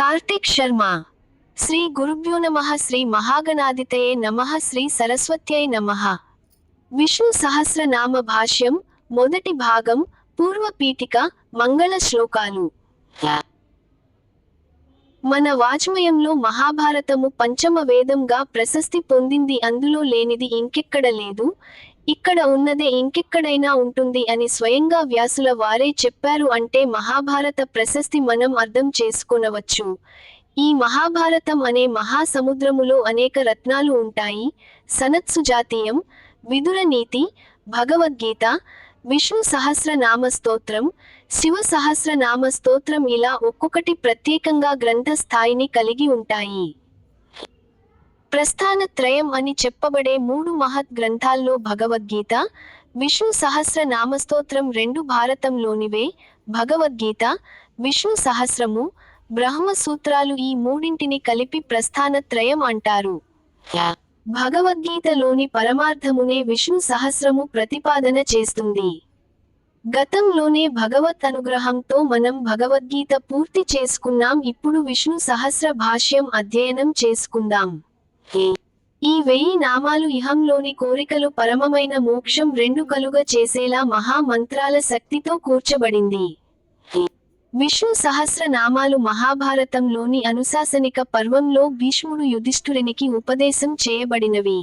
కార్తిక్ శర్మ. శ్రీ గురుభ్యో నమ శ్రీ మహాగణాదితయే నమ శ్రీ సరస్వత్యై నమ. విష్ణు సహస్రనామ భాష్యం మొదటి భాగం పూర్వ పీఠిక మంగళ శ్లోకాలు. మన వాజ్మయంలో మహాభారతము పంచమ వేదంగా ప్రశస్తి పొందింది అందులో లేనిది ఇంకెక్కడ లేదు. ఇక్కడ ఉన్నదే ఇంకెక్కడైనా ఉంటుంది అని స్వయంగా వ్యాసుల వారే చెప్పారు అంటే మహాభారత ప్రశస్తి మనం అర్థం చేసుకునవచ్చు. ఈ మహాభారతం అనే మహాసముద్రములో అనేక రత్నాలు ఉంటాయి. సనత్సు జాతీయం విదుర నీతి భగవద్గీత విష్ణు సహస్రనామ స్తోత్రం శివ సహస్రనామ స్తోత్రం ఇలా ఒక్కొక్కటి ప్రత్యేకంగా గ్రంథ స్థాయిని కలిగి ఉంటాయి. ప్రస్థాన త్రయం అని చెప్పబడే మూడు మహత్ గ్రంథాల్లో భగవద్గీత విష్ణు సహస్ర నామస్తోత్రం రెండు భారతంలోనివే భగవద్గీత విష్ణు సహస్రము బ్రహ్మ సూత్రాలు ఈ మూడింటిని కలిపి ప్రస్థాన త్రయం అంటారు. భగవద్గీతలోని పరమార్థమునే విష్ణు సహస్రము ప్రతిపాదన చేస్తుంది. గతంలోనే భగవత్ అనుగ్రహంతో మనం భగవద్గీత పూర్తి చేసుకున్నాం ఇప్పుడు విష్ణు సహస్ర భాష్యం అధ్యయనం చేసుకుందాం. ఈ వెయ్యి నామాలు ఇహంలోని కోరికలు పరమమైన మోక్షం రెండు కలుగ చేసేలా మహా మంత్రాల శక్తితో కూర్చబడింది. విష్ణు సహస్ర నామాలు మహాభారతంలోని అనుశాసనిక పర్వంలో భీష్ముడు యుధిష్ఠురునికి ఉపదేశం చేయబడినవి.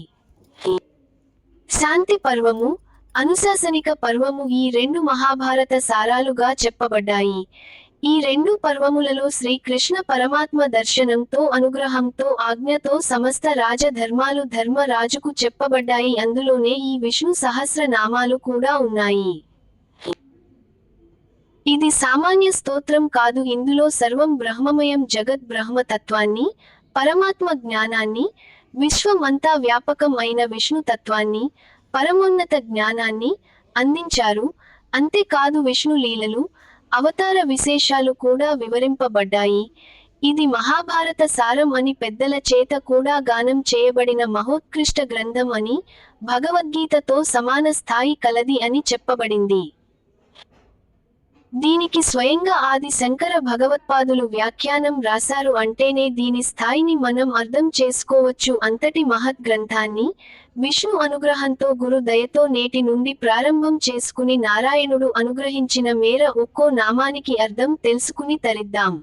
శాంతి పర్వము అనుశాసనిక పర్వము ఈ రెండు మహాభారత సారాలుగా చెప్పబడ్డాయి. ఈ రెండు పర్వములలో శ్రీకృష్ణ పరమాత్మ దర్శనంతో అనుగ్రహంతో ఆజ్ఞతో సమస్త రాజధర్మాలు ధర్మరాజుకు చెప్పబడ్డాయి. అందులోనే ఈ విష్ణు సహస్ర నామాలు కూడా ఉన్నాయి. ఇది సామాన్య స్తోత్రం కాదు. ఇందులో సర్వం బ్రహ్మమయం జగత్ బ్రహ్మతత్వాన్ని పరమాత్మ జ్ఞానాన్ని విశ్వమంతా వ్యాపకం అయిన విష్ణు తత్వాన్ని పరమోన్నత జ్ఞానాన్ని అందించారు. అంతేకాదు విష్ణు లీలలు అవతార విశేషాలు కూడా వివరింపబడ్డాయి. ఇది మహాభారత సారం అని పెద్దల చేత కూడా గానం చేయబడిన మహోత్కృష్ట గ్రంథం అని భగవద్గీతతో సమాన స్థాయి కలది అని చెప్పబడింది. దీనికి స్వయంగా ఆది శంకర భగవత్పాదులు వ్యాఖ్యానం రాశారు అంటేనే దీని స్థాయిని మనం అర్థం చేసుకోవచ్చు అంతటి మహత్ గ్రంథాన్ని. విష్ణు అనుగ్రహంతో గురు దయతో నేటి నుండి ప్రారంభం చేసుకుని నారాయణుడు అనుగ్రహించిన మేర ఒక్కో నామానికి అర్థం తెలుసుకుని తరిద్దాం.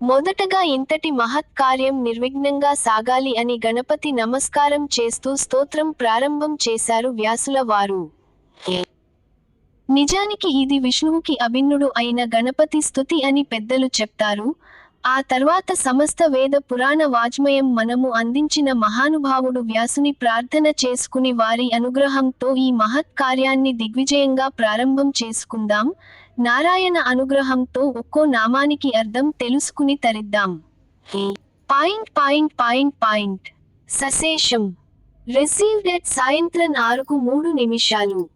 మొదటగా ఇంతటి మహత్ కార్యం నిర్విఘ్నంగా సాగాలి అని గణపతి నమస్కారం చేస్తూ స్తోత్రం ప్రారంభం చేశారు వ్యాసుల వారు. నిజానికి ఇది విష్ణువుకి అభిన్నుడు అయిన గణపతి స్తుతి అని పెద్దలు చెప్తారు. ఆ తర్వాత సమస్త వేద పురాణ వాజ్మయం మనము అందించిన మహానుభావుడు వ్యాసుని ప్రార్థన చేసుకుని వారి అనుగ్రహంతో ఈ మహత్ కార్యాన్ని దిగ్విజయంగా ప్రారంభం చేసుకుందాం. నారాయణ అనుగ్రహంతో ఒక్కో నామానికి అర్థం తెలుసుకుని తరిద్దాం. Point point point point. సశేషం. Received at సాయంత్రం ఆరుకు మూడు నిమిషాలు.